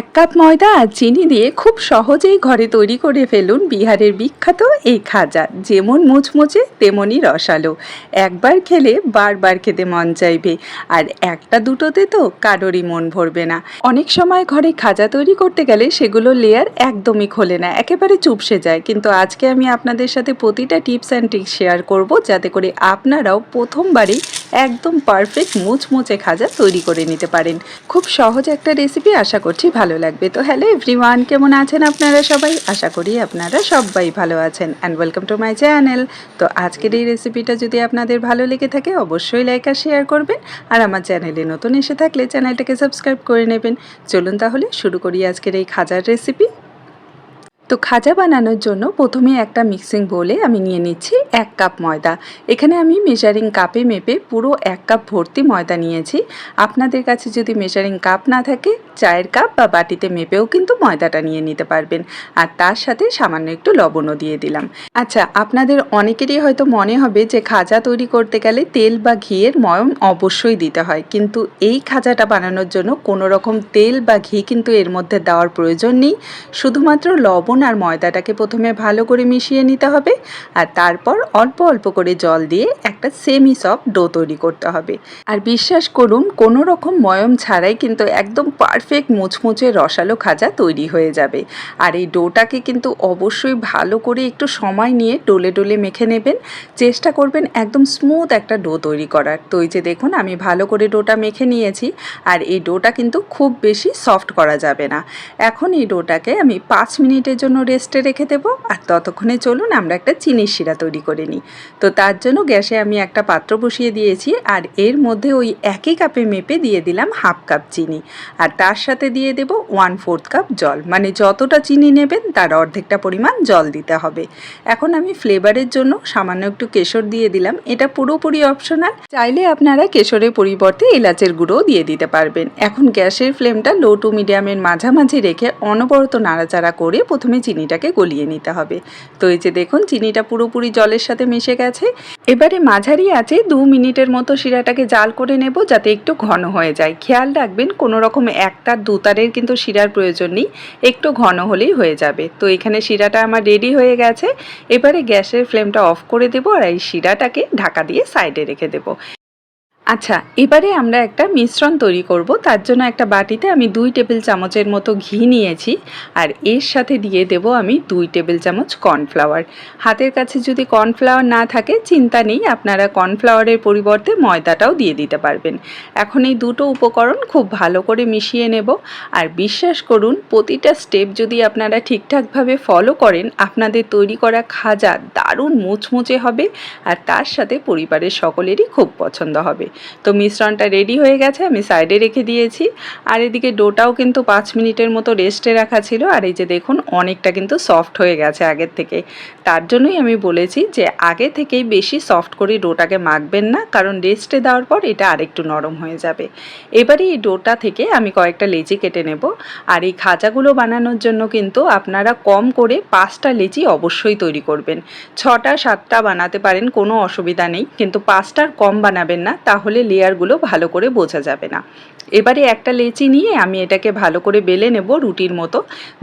এক কাপ ময়দা আর চিনি দিয়ে খুব সহজেই ঘরে তৈরি করে ফেলুন বিহারের বিখ্যাত এই খাজা। যেমন মুচমুচে তেমনই রসালো। একবার খেলে বারবার খেতে মন চাইবে। আর একটা দুটোতে তো কারোরই মন ভরবে না। অনেক সময় ঘরে খাজা তৈরি করতে গেলে সেগুলো লেয়ার একদমই খোলে না। একেবারে চুপসে যায়। কিন্তু আজকে আমি আপনাদের সাথে প্রতিটা টিপস অ্যান্ড ট্রিক্স শেয়ার করব যাতে করে আপনারাও প্রথমবারেই একদম পারফেক্ট মুচমুচে খাজা তৈরি করে নিতে পারেন। খুব সহজ একটা রেসিপি আশা করছি ভালো লাগবে তো হ্যালো এভরিওয়ান কেমন আছেন আপনারা সবাই? আশা করি আপনারা সবাই ভালো আছেন and welcome to my channel তো আজকের এই রেসিপিটা যদি আপনাদের ভালো লেগে থাকে, অবশ্যই লাইক আর শেয়ার করবেন। আর আমার চ্যানেলে নতুন এসে থাকলে চ্যানেলটাকে সাবস্ক্রাইব করে নেবেন। চলুন তাহলে শুরু করি আজকের এই খাজার রেসিপি তো খাজা বানানোর জন্য প্রথমে একটা মিক্সিং বোলে আমি নিয়ে নিচ্ছি এক কাপ ময়দা। এখানে আমি মেজারিং কাপে মেপে পুরো এক কাপ ভর্তি ময়দা নিয়েছি। আপনাদের কাছে যদি মেজারিং কাপ না থাকে, চায়ের কাপ বা বাটিতে মেপেও কিন্তু ময়দাটা নিয়ে নিতে পারবেন। আর তার সাথে সামান্য একটু লবণও দিয়ে দিলাম। আচ্ছা আপনাদের অনেকেরই হয়তো মনে হবে যে খাজা তৈরি করতে গেলে তেল বা ঘিয়ের ময়ম অবশ্যই দিতে হয়। কিন্তু এই খাজাটা বানানোর জন্য কোনো রকম তেল বা ঘি কিন্তু এর মধ্যে দেওয়ার প্রয়োজন নেই। শুধুমাত্র লবণ আর ময়দাটাকে প্রথমে ভালো করে মিশিয়ে নিতে হবে আর তারপর অল্প অল্প করে জল দিয়ে একটা সেমি সফট ডো তৈরি করতে হবে। আর বিশ্বাস করুন, কোনো রকম ময়ম ছাড়াই কিন্তু একদম পারফেক্ট মুচমুচে রসালো খাজা তৈরি হয়ে যাবে। আর এই ডোটাকে কিন্তু অবশ্যই ভালো করে একটু সময় নিয়ে ডোলে ডোলে মেখে নেবেন। চেষ্টা করবেন একদম স্মুথ একটা ডো তৈরি করার। তো এই যে দেখুন, আমি ভালো করে ডোটা মেখে নিয়েছি আর এই ডোটা কিন্তু খুব বেশি সফট করা যাবে না। এখন এই ডোটাকে আমি পাঁচ মিনিটের জন্য রেস্টে রেখে দেবো। আর ততক্ষণে চলুন আমরা একটা চিনির শিরা তৈরি করে নিই। তো তার জন্য গ্যাসে আমি একটা পাত্র বসিয়ে দিয়েছি। আর এর মধ্যে ওই একই কাপে মেপে দিয়ে দিলাম হাফ কাপ চিনি। আর তার সাথে দিয়ে দেব ওয়ান ফোর্থ কাপ জল। মানে যতটা চিনি নেবেন, তার অর্ধেকটা পরিমাণ জল দিতে হবে। এখন আমি ফ্লেভারের জন্য সামান্য একটু কেশর দিয়ে দিলাম। এটা পুরোপুরি অপশনাল চাইলে আপনারা কেশরের পরিবর্তে এলাচের গুঁড়োও দিয়ে দিতে পারবেন। এখন গ্যাসের ফ্লেমটা লো টু মিডিয়ামের মাঝামাঝি রেখে অনবরত নাড়াচাড়া করে প্রথমে চিনিটাকে গলিয়ে নিতে হবে। তো এই যে দেখুন, চিনিটা পুরোপুরি জলের সাথে মিশে গেছে। এবারে মাঝারি আছে দু মিনিটের মতো শিরাটাকে জাল করে নেব যাতে একটু ঘন হয়ে যায়। খেয়াল রাখবেন, কোনো রকম একটার দুতারের কিন্তু শিরার প্রয়োজন নেই। একটু ঘন হলেই হয়ে যাবে। তো এখানে শিরাটা আমার রেডি হয়ে গেছে। এবারে গ্যাসের ফ্লেমটা অফ করে দেবো আর এই শিরাটাকে ঢাকা দিয়ে সাইডে রেখে দেবো। আচ্ছা এবারে আমরা একটা মিশ্রণ তৈরি করব। তার জন্য একটা বাটিতে আমি দুই টেবিল চামচের মতো ঘি নিয়েছি আর এর সাথে দিয়ে দেব আমি দুই টেবিল চামচ কর্নফ্লাওয়ার। হাতের কাছে যদি কর্নফ্লাওয়ার না থাকে, চিন্তা নেই, আপনারা কর্নফ্লাওয়ারের পরিবর্তে ময়দাটাও দিয়ে দিতে পারবেন। এখন এই দুটো উপকরণ খুব ভালো করে মিশিয়ে নেব আর বিশ্বাস করুন, প্রতিটা স্টেপ যদি আপনারা ঠিকঠাকভাবে ফলো করেন, আপনাদের তৈরি করা খাজা দারুণ মুচমুচে হবে আর তার সাথে পরিবারের সকলেরই খুব পছন্দ হবে। তো মিশ্রণটা রেডি হয়ে গেছে, আমি সাইডে রেখে দিয়েছি। আর এদিকে ডোটাও কিন্তু পাঁচ মিনিটের মতো রেস্টে রাখা ছিল। আর এই যে দেখুন, অনেকটা কিন্তু সফট হয়ে গেছে আগের থেকে। তার জন্যই আমি বলেছি যে আগে থেকেই বেশি সফট করে ডোটাকে মাখবেন না, কারণ রেস্টে দেওয়ার পর এটা আরেকটু নরম হয়ে যাবে। এবারে এই ডোটা থেকে আমি কয়েকটা লেচি কেটে নেব। আর এই খাজাগুলো বানানোর জন্য কিন্তু আপনারা কম করে পাঁচটা লেচি অবশ্যই তৈরি করবেন। ছটা, সাতটা বানাতে পারেন, কোনো অসুবিধা নেই। কিন্তু পাঁচটার কম বানাবেন না, তাহলে লেয়ারগুলো ভালো করে বোঝা যাবে না। এবারে একটা লেচি নিয়ে আমি এটাকে ভালো করে বেলে নেব রুটির মতো।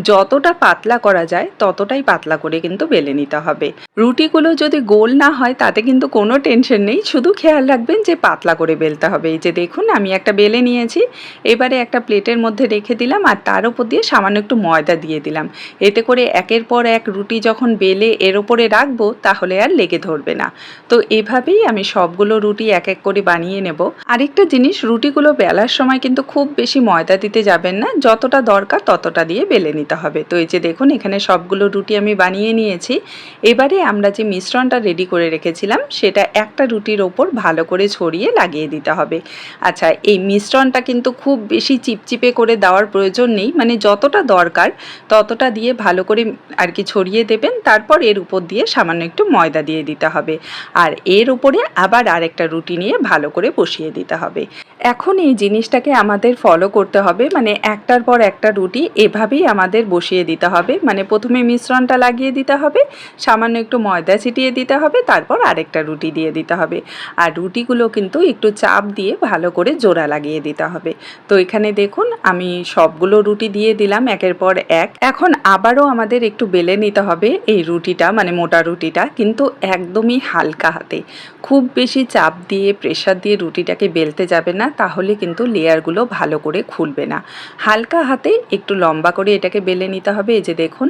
যতটা পাতলা করা যায় ততটাই পাতলা করে কিন্তু বেলে নিতে হবে। রুটিগুলো যদি গোল না হয় তাতে কিন্তু কোনো টেনশন নেই। শুধু খেয়াল রাখবেন যে পাতলা করে বেলতে হবে। এই যে দেখুন আমি একটা বেলে নিয়েছি। এবারে একটা প্লেটের মধ্যে রেখে দিলাম আর তার উপর দিয়ে সামান্য একটু ময়দা দিয়ে দিলাম। এতে করে একের পর এক রুটি যখন বেলে এর ওপরে রাখব তাহলে আর লেগে ধরবে না। তো এভাবেই আমি সবগুলো রুটি এক এক করে বানিয়ে নেব। আরেকটা জিনিস, রুটিগুলো বেলার সময় কিন্তু খুব বেশি ময়দা দিতে যাবেন না, যতটা দরকার ততটা দিয়ে বেলে নিতে হবে। তো এই যে দেখুন, এখানে সবগুলো রুটি আমি বানিয়ে নিয়েছি। এবারে আমরা যে মিশ্রণটা রেডি করে রেখেছিলাম, সেটা একটা রুটির ওপর ভালো করে ছড়িয়ে লাগিয়ে দিতে হবে। আচ্ছা এই মিশ্রণটা কিন্তু খুব বেশি চিপচিপে করে দেওয়ার প্রয়োজন নেই মানে যতটা দরকার ততটা দিয়ে ভালো করে আর কি ছড়িয়ে দেবেন, তারপর এর উপর দিয়ে সামান্য একটু ময়দা দিয়ে দিতে হবে। আর এর উপরে আবার আরেকটা রুটি নিয়ে ভালো করে বসিয়ে দিতে হবে। এখন এই জিনিসটাকে আমাদের ফলো করতে হবে মানে একটার পর একটা রুটি এভাবেই আমাদের বসিয়ে দিতে হবে। মানে প্রথমে মিশ্রণটা লাগিয়ে দিতে হবে, সামান্য একটু ময়দা ছিটিয়ে দিতে হবে, তারপর আরেকটা রুটি দিয়ে দিতে হবে। আর রুটিগুলো কিন্তু একটু চাপ দিয়ে ভালো করে জোড়া লাগিয়ে দিতে হবে। তো এখানে দেখুন, আমি সবগুলো রুটি দিয়ে দিলাম, একের পর এক। এখন আবারও আমাদের একটু বেলে নিতে হবে এই রুটিটা মানে মোটা রুটিটা, কিন্তু একদমই হালকা হাতে। খুব বেশি চাপ দিয়ে প্রেশার দিয়ে রুটিটাকে বেলতে যাবে না, তাহলে কিন্তু লেয়ারগুলো ভালো করে খুলবে না। হালকা হাতে একটু লম্বা করে এটাকে বেলে নিতে হবে, এই যে দেখুন।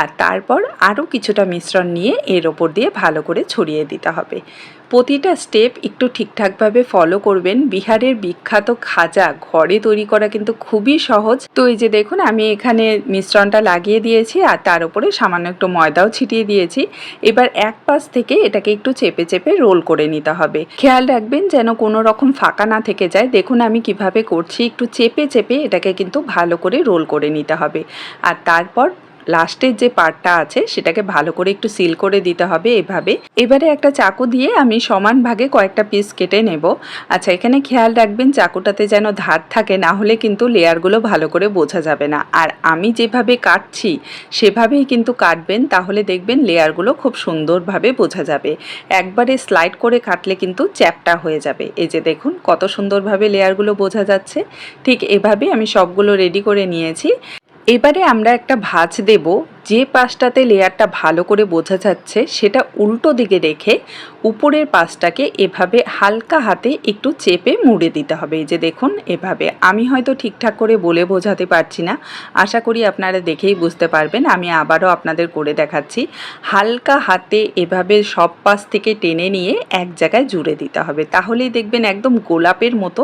আর তারপর আরও কিছুটা মিশ্রণ নিয়ে এর ওপর দিয়ে ভালো করে ছড়িয়ে দিতে হবে। প্রতিটা স্টেপ একটু ঠিকঠাকভাবে ফলো করবেন। বিহারের বিখ্যাত খাজা ঘরে তৈরি করা কিন্তু খুবই সহজ। তো এই যে দেখুন, আমি এখানে মিশ্রণটা লাগিয়ে দিয়েছি আর তার উপরে সামান্য একটু ময়দাও ছিটিয়ে দিয়েছি। এবার এক পাশ থেকে এটাকে একটু চেপে চেপে রোল করে নিতে হবে। খেয়াল রাখবেন যেন কোনো রকম ফাঁকা না থেকে যায়। দেখুন, আমি কীভাবে করছি। একটু চেপে চেপে এটাকে কিন্তু ভালো করে রোল করে নিতে হবে। আর তারপর লাস্টের যে পার্টটা আছে, সেটাকে ভালো করে একটু সিল করে দিতে হবে এভাবে। এবারে একটা চাকু দিয়ে আমি সমান ভাগে কয়েকটা পিস কেটে নেব। আচ্ছা এখানে খেয়াল রাখবেন চাকুটাতে যেন ধার থাকে, না হলে কিন্তু লেয়ারগুলো ভালো করে বোঝা যাবে না। আর আমি যেভাবে কাটছি, সেভাবেই কিন্তু কাটবেন, তাহলে দেখবেন লেয়ারগুলো খুব সুন্দরভাবে বোঝা যাবে। একবারে স্লাইড করে কাটলে কিন্তু চ্যাপটা হয়ে যাবে। এই যে দেখুন, কত সুন্দরভাবে লেয়ারগুলো বোঝা যাচ্ছে। ঠিক এভাবে আমি সবগুলো রেডি করে নিয়েছি। এবারে আমরা একটা ভাঁজ দেব, যে পাশটাতে লেয়ারটা ভালো করে বোঝা যাচ্ছে, সেটা উল্টো দিকে রেখে উপরের পাশটাকে এভাবে হালকা হাতে একটু চেপে মুড়ে দিতে হবে। এই যে দেখুন, এভাবে। আমি হয়তো ঠিকঠাক করে বলে বোঝাতে পারছি না। আশা করি আপনারা দেখেই বুঝতে পারবেন। আমি আবারও আপনাদের করে দেখাচ্ছি। হালকা হাতে এভাবে সব পাশ থেকে টেনে নিয়ে এক জায়গায় জুড়ে দিতে হবে। তাহলেই দেখবেন একদম গোলাপের মতো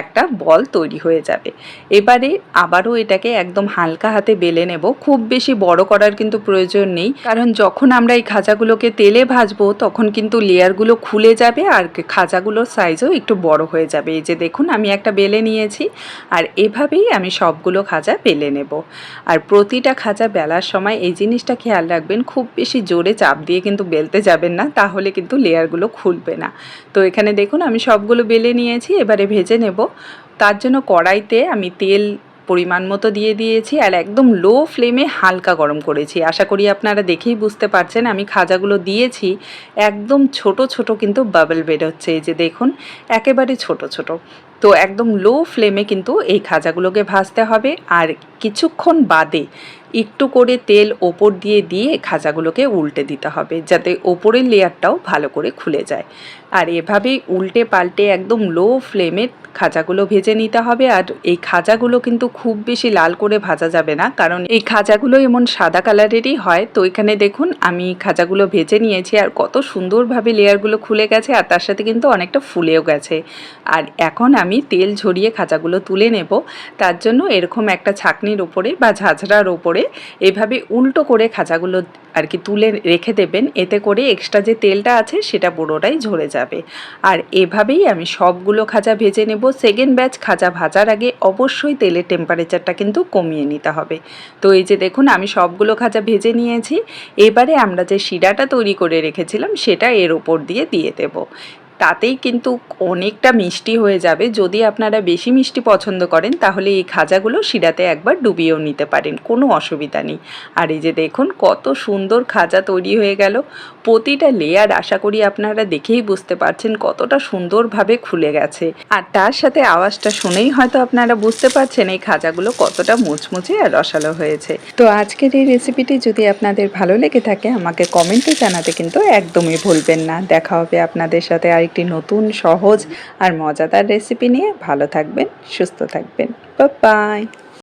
একটা বল তৈরি হয়ে যাবে। এবারে আবারও এটাকে একদম হালকা হাতে বেলে নেব। খুব বেশি বড় করার কিন্তু প্রয়োজন নেই। কারণ যখন আমরা এই খাজাগুলোকে তেলে ভাজবো, তখন কিন্তু লেয়ারগুলো খুলে যাবে আর খাজাগুলোর সাইজও একটু বড় হয়ে যাবে। এই যে দেখুন, আমি একটা বেলে নিয়েছি আর এভাবেই আমি সবগুলো খাজা বেলে নেব। আর প্রতিটা খাজা বেলার সময় এই জিনিসটা খেয়াল রাখবেন, খুব বেশি জোরে চাপ দিয়ে কিন্তু বেলতে যাবেন না, তাহলে কিন্তু লেয়ারগুলো খুলবে না। তো এখানে দেখুন, আমি সবগুলো বেলে নিয়েছি, এবারে ভেজে নেব। তার জন্য কড়াইতে আমি তেল পরিমাণ মতো দিয়ে দিয়েছি আর একদম লো ফ্লেমে হালকা গরম করেছি। আশা করি আপনারা দেখেই বুঝতে পারছেন, আমি খাজাগুলো দিয়েছি। একদম ছোট ছোট কিন্তু বাবল বেরোচ্ছে এই যে দেখুন, একেবারে ছোট ছোট। তো একদম লো ফ্লেমে কিন্তু এই খাজাগুলোকে ভাজতে হবে। আর কিছুক্ষণ বাদে একটু করে তেল ওপর দিয়ে দিয়ে খাজাগুলোকে উল্টে দিতে হবে, যাতে ওপরের লেয়ারটাও ভালো করে খুলে যায়। আর এভাবেই উল্টে পাল্টে একদম লো ফ্লেমে খাজাগুলো ভেজে নিতে হবে। আর এই খাজাগুলো কিন্তু খুব বেশি লাল করে ভাজা যাবে না, কারণ এই খাজাগুলো এমন সাদা কালারেরই হয়। তো এখানে দেখুন, আমি খাজাগুলো ভেজে নিয়েছি আর কত সুন্দরভাবে লেয়ারগুলো খুলে গেছে, আর তার সাথে কিন্তু অনেকটা ফুলেও গেছে। আর এখন তেল ঝরিয়ে খাজাগুলো তুলে নেব। তার জন্য এরকম একটা ছাকনির ওপরে বা ঝাঁঝরার ওপরে এভাবে উল্টো করে খাজাগুলো আর কি তুলে রেখে দেবেন। এতে করে এক্সট্রা যে তেলটা আছে সেটা পুরোটাই ঝরে যাবে। আর এভাবেই আমি সবগুলো খাজা ভেজে নেব। সেকেন্ড ব্যাচ খাজা ভাজার আগে অবশ্যই তেলের টেম্পারেচারটা কিন্তু কমিয়ে নিতে হবে। তো এই যে দেখুন, আমি সবগুলো খাজা ভেজে নিয়েছি। এবারে আমরা যে শিরাটা তৈরি করে রেখেছিলাম সেটা এর ওপর দিয়ে দিয়ে দেবো। তাতেই কিন্তু অনেকটা মিষ্টি হয়ে যাবে। যদি আপনারা বেশি মিষ্টি পছন্দ করেন, তাহলে এই খাজাগুলো শিরাতে একবার ডুবিয়েও নিতে পারেন, কোনো অসুবিধা নেই। আর এই যে দেখুন, কত সুন্দর খাজা তৈরি হয়ে গেল। প্রতিটা লেয়ার আশা করি আপনারা দেখেই বুঝতে পারছেন কতটা সুন্দরভাবে খুলে গেছে। আর তার সাথে আওয়াজটা শুনেই হয়তো আপনারা বুঝতে পারছেন এই খাজাগুলো কতটা মুচমুচে আর রসালো হয়েছে। তো আজকের এই রেসিপিটি যদি আপনাদের ভালো লেগে থাকে, আমাকে কমেন্টে জানাতে কিন্তু একদমই ভুলবেন না। দেখা হবে আপনাদের সাথে আর একটি নতুন সহজ আর মজাদার রেসিপি নিয়ে ভালো থাকবেন সুস্থ থাকবেন। বাই